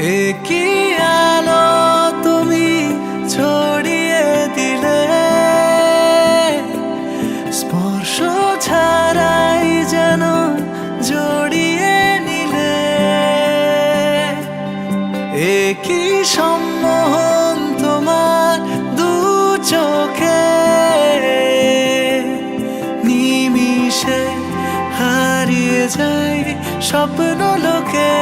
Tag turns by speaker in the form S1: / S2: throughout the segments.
S1: একি আলো তুমি ছড়িয়ে যেন জড়িয়ে নিলে। সম্মোহন তোমার হারিয়ে যায় স্বপ্ন লোকে।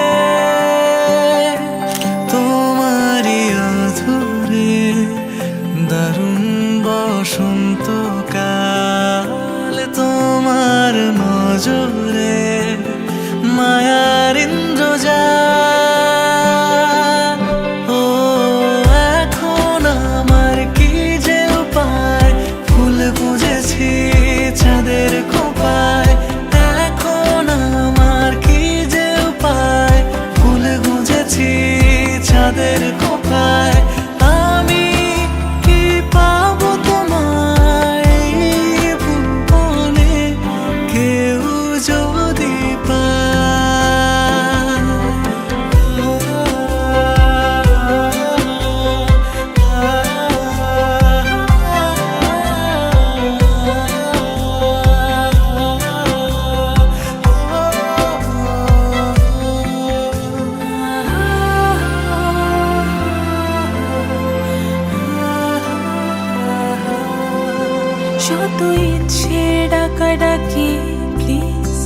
S2: এত ইচ্ছে ডাকা ডাকি প্লিজ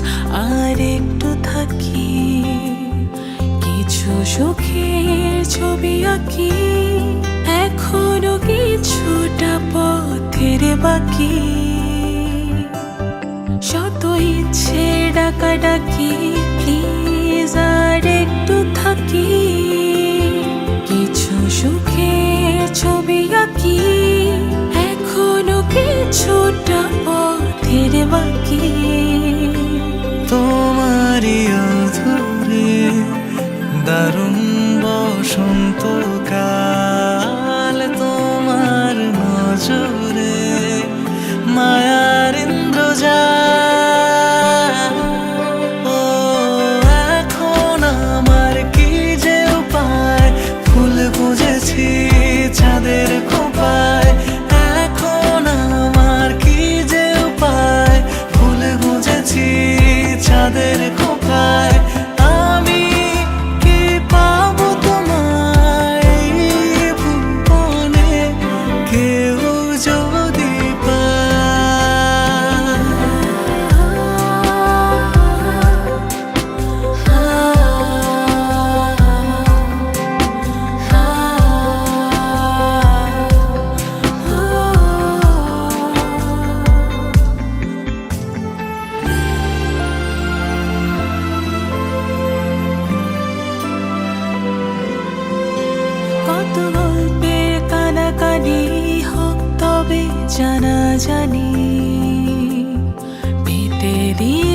S2: আর একটু থাকি। কিছু সুখের ছবি আঁকি, এখনও কিছুটা পথের বাকি। শত ইচ্ছে ডাকা ডাকি প্লিজ আর একটু থাকি। থাকি
S1: তোমারই আধুরে দারুণ
S2: বসন্ত জানা জানি পেতে দিয়ে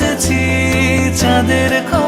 S1: খুঁজেছি চাঁদের খবর